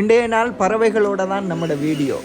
இன்றைய நாள் பறவைகளோட தான் நம்மளோட வீடியோ.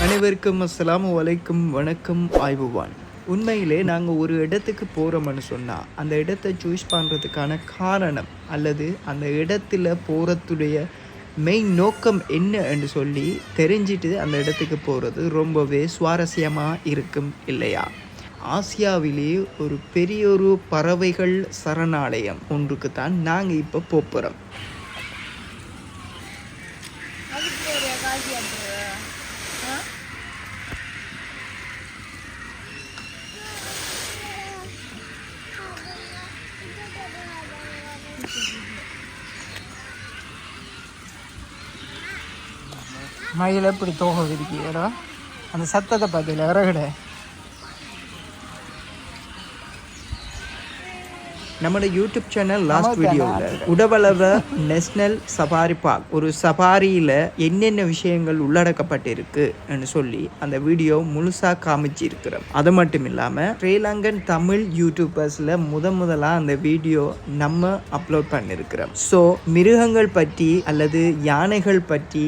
அனைவருக்கும் அஸ்ஸலாமு வலைக்கும் வணக்கம் ஆய்வுவான். உண்மையிலே நாங்கள் ஒரு இடத்துக்கு போகிறோம்னு சொன்னால் அந்த இடத்தை சூஸ் பண்ணுறதுக்கான காரணம் அல்லது அந்த இடத்துல போகிறதுடைய மெயின் நோக்கம் என்ன என்று சொல்லி தெரிஞ்சிட்டு அந்த இடத்துக்கு போகிறது ரொம்பவே சுவாரஸ்யமாக இருக்கும் இல்லையா? ஆசியாவிலே ஒரு பெரிய ஒரு பறவைகள் சரணாலயம் ஒன்றுக்கு தான் நாங்கள் இப்போ போகிறோம் அதுக்கு ஒரு காசி அப்போ ஆ மயில் எப்படி தோகை விரிக்கிறா அந்த சத்தத்தை பார்த்தீங்களா இறகுட நம்மளோட யூடியூப் சேனல் லாஸ்ட் வீடியோவில் உடவளவ நேஷனல் சஃபாரி பார்க் ஒரு சஃபாரியில் என்னென்ன விஷயங்கள் உள்ளடக்கப்பட்டிருக்குன்னு சொல்லி அந்த வீடியோ முழுசாக காமிச்சிருக்கிறோம். அது மட்டும் இல்லாமல் ஸ்ரீலங்கன் தமிழ் யூடியூபர்ஸில் முத முதலாக அந்த வீடியோ நம்ம அப்லோட் பண்ணியிருக்கிறோம் ஸோ மிருகங்கள் பற்றி அல்லது யானைகள் பற்றி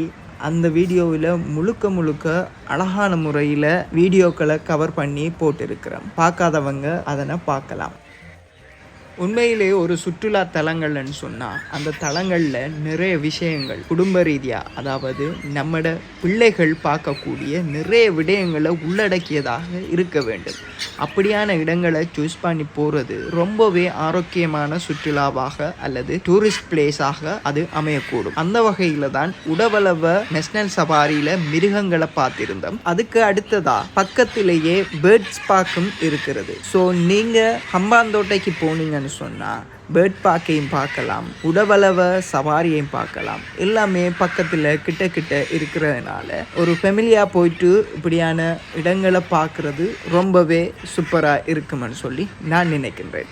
அந்த வீடியோவில் முழுக்க முழுக்க அழகான முறையில் வீடியோக்களை கவர் பண்ணி போட்டிருக்கிறோம். பார்க்காதவங்க அதனை பார்க்கலாம். உண்மையிலே ஒரு சுற்றுலா தலங்கள்னு சொன்னால் அந்த தலங்களில் நிறைய விஷயங்கள். குடும்ப ரீதியாக அதாவது நம்மட பிள்ளைகள் பார்க்கக்கூடிய நிறைய விடயங்களை உள்ளடக்கியதாக இருக்க வேண்டும். அப்படியான இடங்களை சூஸ் பண்ணி போகிறது ரொம்பவே ஆரோக்கியமான சுற்றுலாவாக அல்லது டூரிஸ்ட் பிளேஸாக அது அமையக்கூடும். அந்த வகையில் தான் உடவளவ நேஷனல் சபாரியில் மிருகங்களை பார்த்திருந்தோம். அதுக்கு அடுத்ததா பக்கத்திலேயே பேர்ட்ஸ் பார்க்கும் இருக்கிறது. ஸோ நீங்கள் ஹம்பாந்தோட்டைக்கு போனீங்க போனீங்கன்னு சொன்னால் பேர்ட் பார்க்கையும் பார்க்கலாம் உடவளவ சவாரியையும் பார்க்கலாம். எல்லாமே பக்கத்தில் கிட்ட கிட்ட இருக்கிறதுனால ஒரு ஃபெமிலியாக போயிட்டு இப்படியான இடங்களை பார்க்குறது ரொம்பவே சூப்பராக இருக்குமென்னு சொல்லி நான் நினைக்கின்றேன்.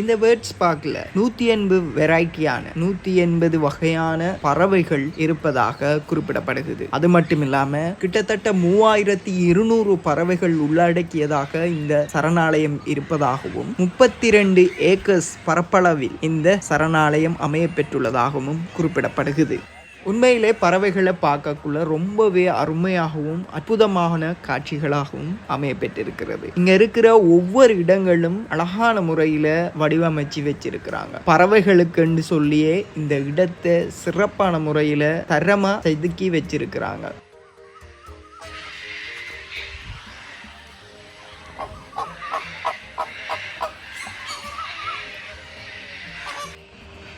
இந்த பேர்ட்ஸ் பார்க்கில். நூற்றி எண்பது வெரைட்டியான நூற்றி எண்பது வகையான பறவைகள் இருப்பதாக குறிப்பிடப்படுகிறது. அது மட்டும் இல்லாமல் கிட்டத்தட்ட மூவாயிரத்தி இருநூறு பறவைகள் உள்ளடக்கியதாக இந்த சரணாலயம் இருப்பதாகவும் முப்பத்தி ரெண்டு ஏக்கர்ஸ் பரப்பளவில் இந்த சரணாலயம் அமைய பெற்றுள்ளதாகவும் குறிப்பிடப்படுகிறது. உண்மையிலே பறவைகளை பார்க்கக்குள்ள ரொம்பவே அருமையாகவும் அற்புதமான காட்சிகளாகவும் அமைய பெற்றிருக்கிறது இங்க இருக்கிற ஒவ்வொரு இடங்களும் அழகான முறையில வடிவமைச்சு வச்சிருக்கிறாங்க. பறவைகளுக்குன்னு சொல்லியே இந்த இடத்தை சிறப்பான முறையில தரமா செதுக்கி வச்சிருக்கிறாங்க.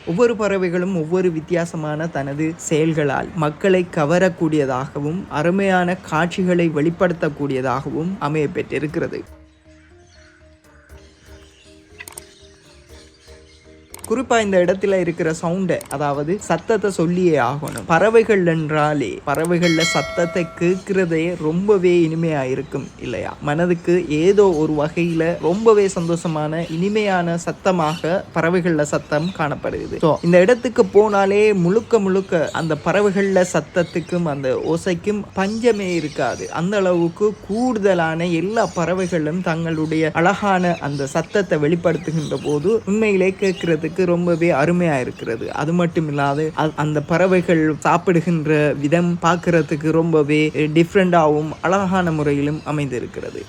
ஒவ்வொரு பறவைகளும் ஒவ்வொரு வித்தியாசமான தனது செயல்களால் மக்களை கவரக்கூடியதாகவும் அருமையான காட்சிகளை வெளிப்படுத்தக்கூடியதாகவும் அமைய பெற்றிருக்கிறது. குறிப்பாக இந்த இடத்துல இருக்கிற சவுண்டை அதாவது சத்தத்தை சொல்லியே ஆகணும். பறவைகள் என்றாலே பறவைகளில் சத்தத்தை கேட்கிறதே ரொம்பவே இனிமையாக இருக்கும் இல்லையா? மனதுக்கு ஏதோ ஒரு வகையில் ரொம்பவே சந்தோஷமான இனிமையான சத்தமாக பறவைகளில் சத்தம் காணப்படுகிறது. ஸோ இந்த இடத்துக்கு போனாலே முழுக்க முழுக்க அந்த பறவைகளில் சத்தத்துக்கும் அந்த ஓசைக்கும் பஞ்சமே இருக்காது. அந்த அளவுக்கு கூடுதலான எல்லா பறவைகளும் தங்களுடைய அழகான அந்த சத்தத்தை வெளிப்படுத்துகின்ற போது உண்மையிலே கேட்கறதுக்கு ரொம்பவே அருமையா இருக்கிறது அது மட்டும் இல்லாது அந்த பறவைகள் சாப்பிடுகின்ற விதம் பார்க்கறதுக்கு ரொம்பவே டிஃப்ரெண்டாகவும் அழகான முறையிலும் அமைந்திருக்கிறது.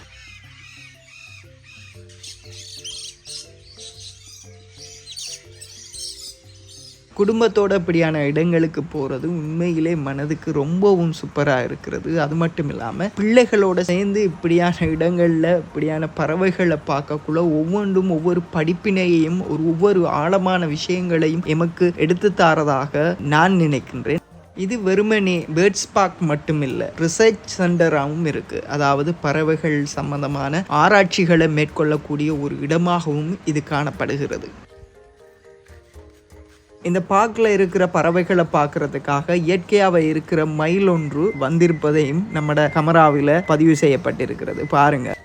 குடும்பத்தோட இப்படியான இடங்களுக்கு போகிறது உண்மையிலே மனதுக்கு ரொம்பவும் சூப்பராக இருக்கிறது. அது மட்டும் இல்லாமல் பிள்ளைகளோட சேர்ந்து இப்படியான இடங்களில் இப்படியான பறவைகளை பார்க்கக்குள்ள ஒவ்வொன்றும் ஒவ்வொரு படிப்பினையையும் ஒரு ஒவ்வொரு ஆழமான விஷயங்களையும் எமக்கு எடுத்து தாரதாக நான் நினைக்கின்றேன். இது வெறுமனே பேர்ட்ஸ் பார்க் மட்டும் இல்லை ரிசர்ச் சென்டராகவும் இருக்குது அதாவது பறவைகள் சம்பந்தமான ஆராய்ச்சிகளை மேற்கொள்ளக்கூடிய ஒரு இடமாகவும் இது காணப்படுகிறது. இந்த பார்க்கில் இருக்கிற பறவைகளை பார்க்கறதுக்காக இயற்கையாக இருக்கிற மயில் ஒன்று வந்திருப்பதையும் நம்மட கமராவில் பதிவு செய்யப்பட்டிருக்கிறது. பாருங்கள்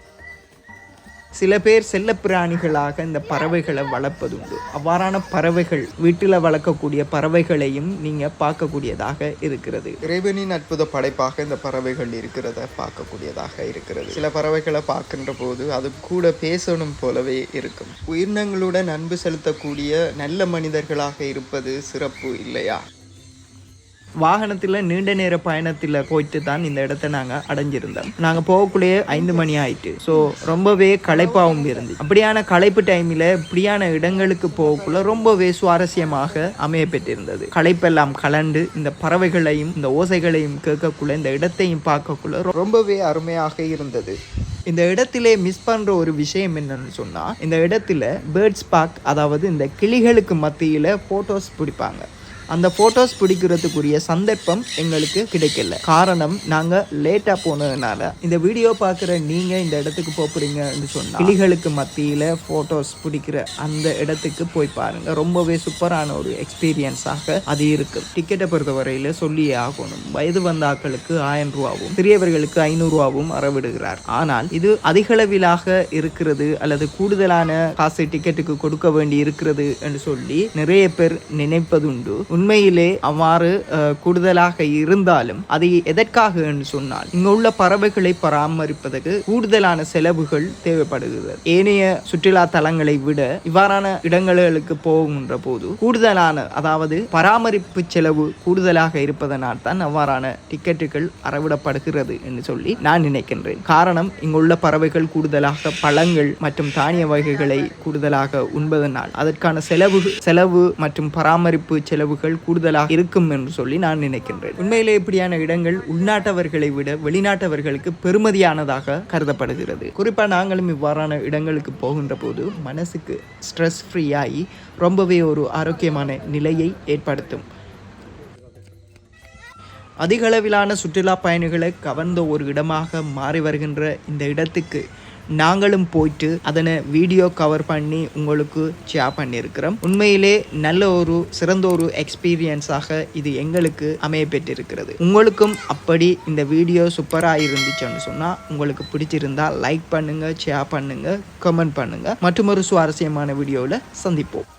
சில பேர் செல்லப்பிராணிகளாக இந்த பறவைகளை வளர்ப்பதுண்டு. அவ்வாறான பறவைகள் வீட்டில் வளர்க்கக்கூடிய பறவைகளையும் நீங்கள் பார்க்கக்கூடியதாக இருக்கிறது. இறைவனின் அற்புத படைப்பாக இந்த பறவைகள் இருக்கிறத பார்க்கக்கூடியதாக இருக்கிறது. சில பறவைகளை பார்க்கின்ற போது அது கூட பேசணும் போலவே இருக்கும். உயிரினங்களுடன் அன்பு செலுத்தக்கூடிய நல்ல மனிதர்களாக இருப்பது சிறப்பு இல்லையா? வாகனத்தில் நீண்ட நேர பயணத்தில் போயிட்டு தான் இந்த இடத்த நாங்கள் அடைஞ்சிருந்தோம். நாங்கள் போகக்குள்ளேயே ஐந்து மணி ஆயிட்டு. ஸோ ரொம்பவே களைப்பாகவும் இருந்து அப்படியான களைப்பு டைமில் இப்படியான இடங்களுக்கு போகக்குள்ள ரொம்பவே சுவாரஸ்யமாக அமைய பெற்றிருந்தது. களைப்பெல்லாம் கலண்டு இந்த பறவைகளையும் இந்த ஓசைகளையும் கேட்கக்குள்ள இந்த இடத்தையும் பார்க்கக்குள்ள ரொம்பவே அருமையாக இருந்தது. இந்த இடத்திலே மிஸ் பண்ணுற ஒரு விஷயம் என்னன்னு சொன்னால் இந்த இடத்துல பேர்ட்ஸ் பார்க் அதாவது இந்த கிளிகளுக்கு மத்தியில் ஃபோட்டோஸ் பிடிப்பாங்க. அந்த ஃபோட்டோஸ் பிடிக்கிறதுக்குரிய சந்தர்ப்பம் எங்களுக்கு கிடைக்கல. காரணம் நாங்கள் லேட்டாக போனதுனால. இந்த வீடியோ பார்க்குற நீங்கள் இந்த இடத்துக்கு போகிறீங்கன்னு சொன்னால் கிளிகளுக்கு மத்தியில் ஃபோட்டோஸ் பிடிக்கிற அந்த இடத்துக்கு போய் பாருங்க. ரொம்பவே சூப்பரான ஒரு எக்ஸ்பீரியன்ஸாக அது இருக்கும் டிக்கெட்டை பொறுத்தவரையில் சொல்லியே ஆகணும். வயது வந்தாக்களுக்கு ஆயிரம் ரூபாவும் சிறியவர்களுக்கு ஐநூறுரூவாவும் அறவிடுகிறார். ஆனால் இது அதிகளவிலாக இருக்கிறது அல்லது கூடுதலான காசை டிக்கெட்டுக்கு கொடுக்க வேண்டி இருக்கிறது என்று சொல்லி நிறைய பேர் நினைப்பதுண்டு. உண்மையிலே அவ்வாறு கூடுதலாக இருந்தாலும் அது எதற்காக என்று சொன்னால் இங்கு உள்ள பறவைகளை பராமரிப்பதற்கு கூடுதலான செலவுகள் தேவைப்படுகிறது. ஏனைய சுற்றுலா தலங்களை விட இவ்வாறான இடங்களுக்கு போகின்ற போது கூடுதலான அதாவது பராமரிப்பு செலவு கூடுதலாக இருப்பதனால் தான் அவ்வாறான டிக்கெட்டுகள் அறவிடப்படுகிறது என்று சொல்லி நான் நினைக்கின்றேன். காரணம் இங்குள்ள பறவைகள் கூடுதலாக பழங்கள் மற்றும் தானிய வகைகளை கூடுதலாக உண்பதனால் அதற்கான செலவு செலவு மற்றும் பராமரிப்பு செலவுகள் கூடுதலாக இருக்கும் என்று சொல்லி நான் நினைக்கின்றேன். உண்மையிலே இப்படியான இடங்கள் உள்நாட்டவர்களை விட வெளிநாட்டவர்களுக்கு பெருமதியானதாக கருதப்படுகிறது. குறிப்பாக நாங்களும் இவ்வாறான இடங்களுக்கு போகின்ற போது மனசுக்கு ஸ்ட்ரெஸ் ஃப்ரீயாகி ரொம்பவே ஒரு ஆரோக்கியமான நிலையை ஏற்படுத்தும். அதிகளவிலான சுற்றுலா பயணிகளை கவர்ந்த ஒரு இடமாக மாறி வருகின்ற இந்த இடத்துக்கு நாங்களும் போயிட்டு அதனை வீடியோ கவர் பண்ணி உங்களுக்கு ஷேர் பண்ணியிருக்கிறோம். உண்மையிலே நல்ல ஒரு சிறந்த ஒரு எக்ஸ்பீரியன்ஸாக இது எங்களுக்கு அமைய பெற்றிருக்கிறது. உங்களுக்கும் அப்படி இந்த வீடியோ சூப்பராக இருந்துச்சுன்னு சொன்னால் உங்களுக்கு பிடிச்சிருந்தா லைக் பண்ணுங்கள் ஷேர் பண்ணுங்கள் கமெண்ட் பண்ணுங்கள் மற்றும் ஒரு சுவாரஸ்யமான வீடியோவில் சந்திப்போம்.